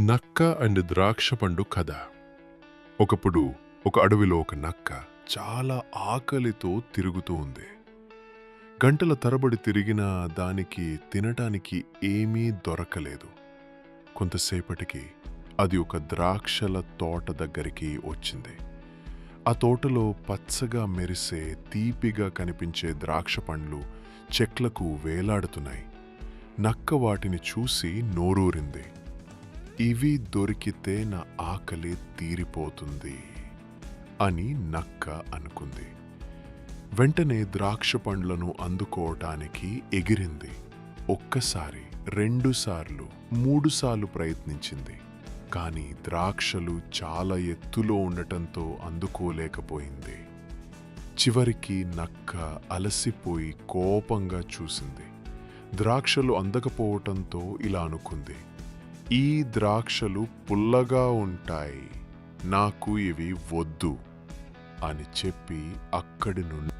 నక్క అండ్ ద్రాక్ష పండు కథ. ఒకప్పుడు ఒక అడవిలో ఒక నక్క చాలా ఆకలితో తిరుగుతూ ఉంది. గంటల తరబడి తిరిగినా దానికి తినటానికి ఏమీ దొరకలేదు. కొంతసేపటికి అది ఒక ద్రాక్షల తోట దగ్గరికి వచ్చింది. ఆ తోటలో పచ్చగా మెరిసే తీపిగా కనిపించే ద్రాక్ష పండ్లు చెట్లకు వేలాడుతున్నాయి. నక్క వాటిని చూసి నోరూరింది. ఇవి దొరికితే నా ఆకలి తీరిపోతుంది అని నక్క అనుకుంది. వెంటనే ద్రాక్ష పండ్లను అందుకోవటానికి ఎగిరింది. ఒక్కసారి రెండుసార్లు మూడుసార్లు ప్రయత్నించింది. కానీ ద్రాక్షలు చాలా ఎత్తులో ఉండటంతో అందుకోలేకపోయింది. చివరికి నక్క అలసిపోయి కోపంగా చూసింది. ద్రాక్షలు అందకపోవటంతో ఇలా అనుకుంది. ఈ ద్రాక్షలు పుల్లగా ఉంటాయి. నాకు ఇవి వద్దు అని చెప్పి అక్కడి నుండి